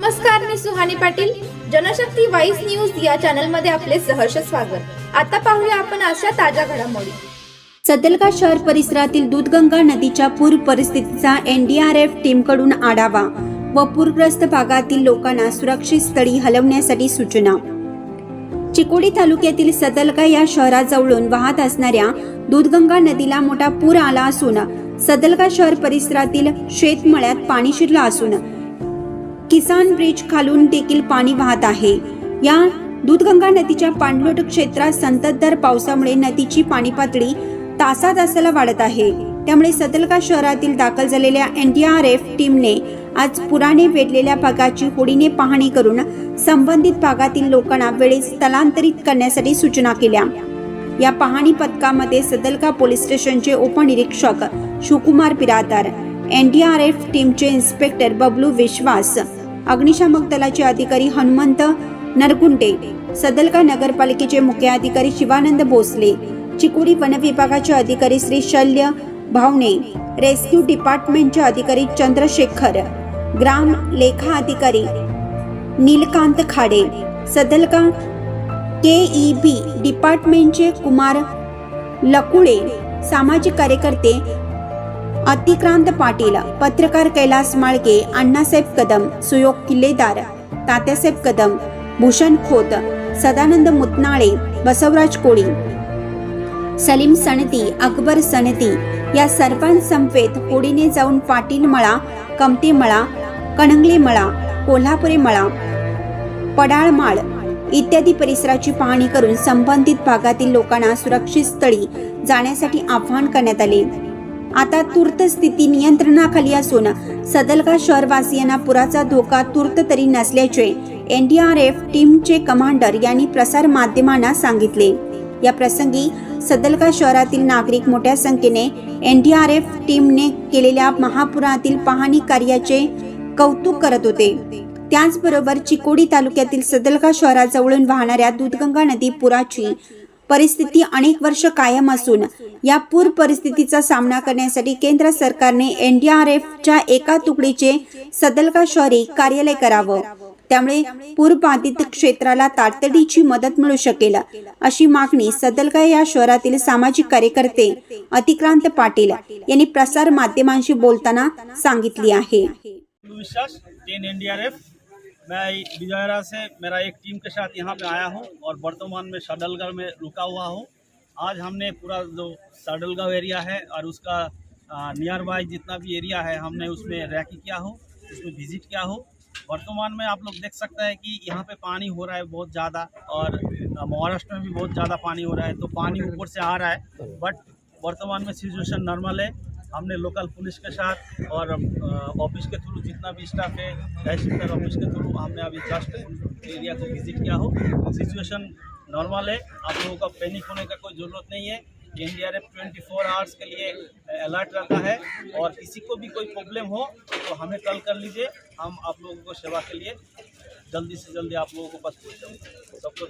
नमस्कार मी Suhani Patil. Janshakti voice news या चॅनलमध्ये आपले सहर्ष स्वागत. आता पाहूया आपण अशा ताज्या घडामोडी. सदलगा शहर परिसरातील दूधगंगा नदीच्या पूर परिस्थितीचा एनडीआरएफ टीमकडून आढावा व पूरग्रस्त भागातील लोकांना सुरक्षित स्थळी हलवण्यासाठी सूचना. चिकोडी तालुक्यातील सदलगा या शहराजवळून वाहत असणाऱ्या दूधगंगा नदीला मोठा पूर आला असून सदलगा शहर परिसरातील शेतमळ्यात पाणी शिरलं असून किसान ब्रिज खालून देखील पाणी वाहत आहे. या दूधगंगा नदीच्या पाणलोट क्षेत्रात संततधार पावसामुळे नदीची पाणी पातळी तासा तासाला वाढत आहे. त्यामुळे सतलका शहरातील दाखल झालेल्या एनडीआरएफ टीमने आज पुराने वेढलेल्या भागाची होडीने पाहणी करून संबंधित भागातील लोकांना वेळेत स्थलांतरित करण्यासाठी सूचना केल्या. या पाहणी पथकामध्ये सदलका पोलीस स्टेशनचे उपनिरीक्षक शिवकुमार बिरादार एनडीआरएफ टीमचे इन्स्पेक्टर बबलू विश्वास अग्निशामक दलाचे अधिकारी हनुमंत नरगुंडे सदलका नगरपालिकेचे मुख्य अधिकारी शिवानंद भोसले चिकोडी वन विभागाचे अधिकारी श्री शल्य भावणे रेस्क्यू डिपार्टमेंटचे अधिकारी चंद्रशेखर ग्राम लेखा अधिकारी Neelkant Khade Sadalga K E B डिपार्टमेंटचे Kumar Lakule सामाजिक कार्यकर्ते अतिक्रांत पाटील पत्रकार कैलास माळके अण्णासाहेब कदम सुयोग किल्लेदार तात्यासाहेब कदम भूषण खोत सदानंद मुतनाळे बसवराज कोळी सलीम सणती अकबर सणती या सर्वांसमवेत होडीने जाऊन पाटील मळा कमते मळा कणंगले मळा कोल्हापुरे मळा पडाळमाळ इत्यादी परिसराची पाहणी करून संबंधित भागातील लोकांना सुरक्षित स्थळी जाण्यासाठी आवाहन करण्यात आले. आता तूर्त स्थिती नियंत्रणाखाली असून सदलगा शहरवासियांना पुराचा धोका तूर्त तरी नसल्याचे एनडीआरएफ टीमचे कमांडर यांनी प्रसार माध्यमांना सांगितले. या प्रसंगी सदलगा शहरातील नागरिक मोठ्या संख्येने एनडीआरएफ टीमने केलेल्या महापुरातील पाहणी कार्याचे कौतुक करत होते. त्याचबरोबर चिकोडी तालुक्यातील सदलगा शहराजवळून वाहणाऱ्या दूधगंगा नदी पुराची परिस्थिती अनेक वर्ष कायम असून या पूर परिस्थितीचा सामना करण्यासाठी केंद्र सरकारने एनडीआरएफच्या एका तुकडीचे सदलका शहरी कार्यालय करावं. त्यामुळे पूरबाधित क्षेत्राला तातडीची मदत मिळू शकेल अशी मागणी सदलगा या शहरातील सामाजिक कार्यकर्ते अतिक्रांत पाटील यांनी प्रसार माध्यमांशी बोलताना सांगितली आहे. मैं विजयरा से मेरा एक टीम के साथ यहाँ पे आया हूँ और वर्तमान में साडलगढ़ में रुका हुआ हूँ। आज हमने पूरा जो साडलगांव एरिया है और उसका नियर बाय जितना भी एरिया है, हमने उसमें रैकी किया हो, उसमें विज़िट किया हो। वर्तमान में आप लोग देख सकते हैं कि यहाँ पे पानी हो रहा है बहुत ज़्यादा और महाराष्ट्र में भी बहुत ज़्यादा पानी हो रहा है तो पानी ऊपर से आ रहा है। बट वर्तमान में सिचुएशन नॉर्मल है। हमने लोकल पुलिस के साथ और ऑफ़िस के थ्रू जितना भी स्टाफ है तहसीलदार ऑफ़िस के थ्रू हमने अभी जस्ट एरिया को विज़िट किया हो सिचुएशन नॉर्मल है आप लोगों का पैनिक होने का कोई ज़रूरत नहीं है N D R F twenty four hours के लिए अलर्ट रहता है और किसी को भी कोई प्रॉब्लम हो तो हमें कॉल कर लीजिए हम आप लोगों को सेवा के लिए जल्दी से जल्दी आप लोगों को पास पहुँचाएँगे सबको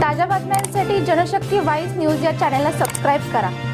ताज्या बातम्यांसाठी जनशक्ती वाईस न्यूज़ या चॅनलला सबस्क्राईब करा